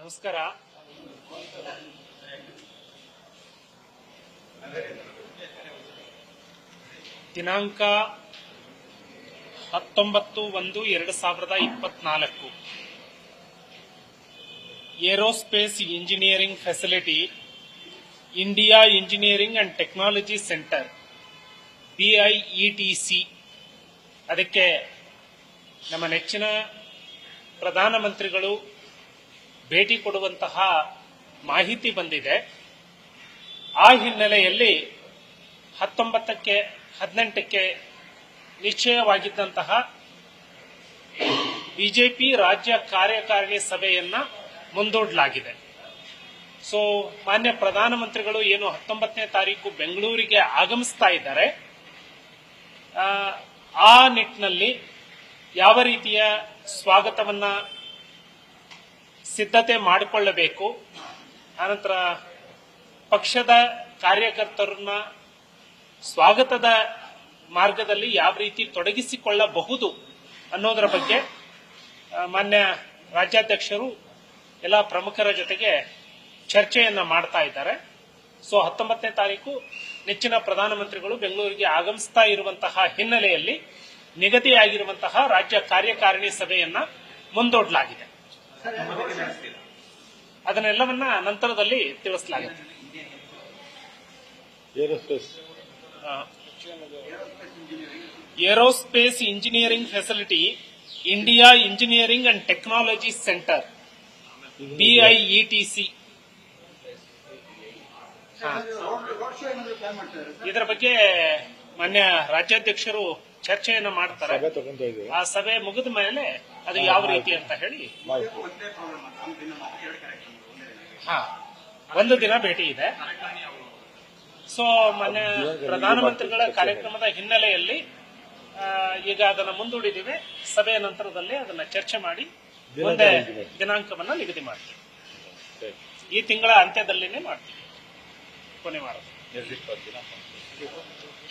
ನಮಸ್ಕಾರ. ದಿನಾಂಕ ಹತ್ತೊಂಬತ್ತು ಒಂದು ಎರಡು ಸಾವಿರದ ಇಪ್ಪತ್ನಾಲ್ಕು. Aerospace engineering facility, India engineering and technology centre BIETC ಅದಕ್ಕೆ ನಮ್ಮ ನೆಚ್ಚಿನ ಪ್ರಧಾನಮಂತ್ರಿಗಳು ಭೇಟಿ ಕೊಡುವಂತಹ ಮಾಹಿತಿ ಬಂದಿದೆ. ಆ ಹಿನ್ನೆಲೆಯಲ್ಲಿ ಹತ್ತೊಂಬತ್ತಕ್ಕೆ ಹದಿನೆಂಟಕ್ಕೆ ನಿಶ್ಚಯವಾಗಿದ್ದಂತಹ ಬಿಜೆಪಿ ರಾಜ್ಯ ಕಾರ್ಯಕಾರಿಣಿ ಸಭೆಯನ್ನ ಮುಂದೂಡಲಾಗಿದೆ. ಸೊ ಮಾನ್ಯ ಪ್ರಧಾನಮಂತ್ರಿಗಳು ಏನು ಹತ್ತೊಂಬತ್ತನೇ ತಾರೀಕು ಬೆಂಗಳೂರಿಗೆ ಆಗಮಿಸ್ತಾ ಇದ್ದಾರೆ. ಆ, ನಿಟ್ಟಿನಲ್ಲಿ ಯಾವ ರೀತಿಯ ಸ್ವಾಗತವನ್ನ ಸಿದ್ಧತೆ ಮಾಡಿಕೊಳ್ಳಬೇಕು. ಆನಂತರ ಪಕ್ಷದ ಕಾರ್ಯಕರ್ತರನ್ನ ಸ್ವಾಗತದ ಮಾರ್ಗದಲ್ಲಿ ಯಾವ ರೀತಿ ತೊಡಗಿಸಿಕೊಳ್ಳಬಹುದು ಅನ್ನೋದರ ಬಗ್ಗೆ ಮಾನ್ಯ ರಾಜ್ಯಾಧ್ಯಕ್ಷರು ಎಲ್ಲ ಪ್ರಮುಖರ ಜೊತೆಗೆ ಚರ್ಚೆಯನ್ನ ಮಾಡ್ತಾ ಇದ್ದಾರೆ. ಸೊ, ಹತ್ತೊಂಬತ್ತನೇ ತಾರೀಕು ನೆಚ್ಚಿನ ಪ್ರಧಾನಮಂತ್ರಿಗಳು ಬೆಂಗಳೂರಿಗೆ ಆಗಮಿಸ್ತಾ ಇರುವಂತಹ ಹಿನ್ನೆಲೆಯಲ್ಲಿ ನಿಗದಿಯಾಗಿರುವಂತಹ ರಾಜ್ಯ ಕಾರ್ಯಕಾರಿಣಿ ಸಭೆಯನ್ನ ಮುಂದೂಡಲಾಗಿದೆ. ಅದನ್ನೆಲ್ಲವನ್ನ ನಂತರದಲ್ಲಿ ತಿಳಿಸಲಾಗುತ್ತೆ aerospace. Engineering facility India engineering and technology centre BIETC ಇದರ ಬಗ್ಗೆ ಮಾನ್ಯ ರಾಜ್ಯಾಧ್ಯಕ್ಷರು ಚರ್ಚೆಯನ್ನ ಮಾಡ್ತಾರೆ. ಆ ಸಭೆ ಮುಗಿದ ಮೇಲೆ ಅದು ಯಾವ ರೀತಿ ಅಂತ ಹೇಳಿ ಹಾ ಒಂದು ದಿನ ಭೇಟಿ ಇದೆ. ಸೊ ಮೊನ್ನೆ ಪ್ರಧಾನಮಂತ್ರಿಗಳ ಕಾರ್ಯಕ್ರಮದ ಹಿನ್ನೆಲೆಯಲ್ಲಿ ಈಗ ಅದನ್ನ ಮುಂದೂಡಿದ್ದೀವಿ. ಸಭೆಯ ನಂತರದಲ್ಲಿ ಅದನ್ನ ಚರ್ಚೆ ಮಾಡಿ ಮುಂದೆ ದಿನಾಂಕವನ್ನ ನಿಗದಿ ಮಾಡ್ತೀವಿ. ಈ ತಿಂಗಳ ಅಂತ್ಯದಲ್ಲಿನೇ ಮಾಡ್ತೀವಿ. ಕೊನೆ ವಾರ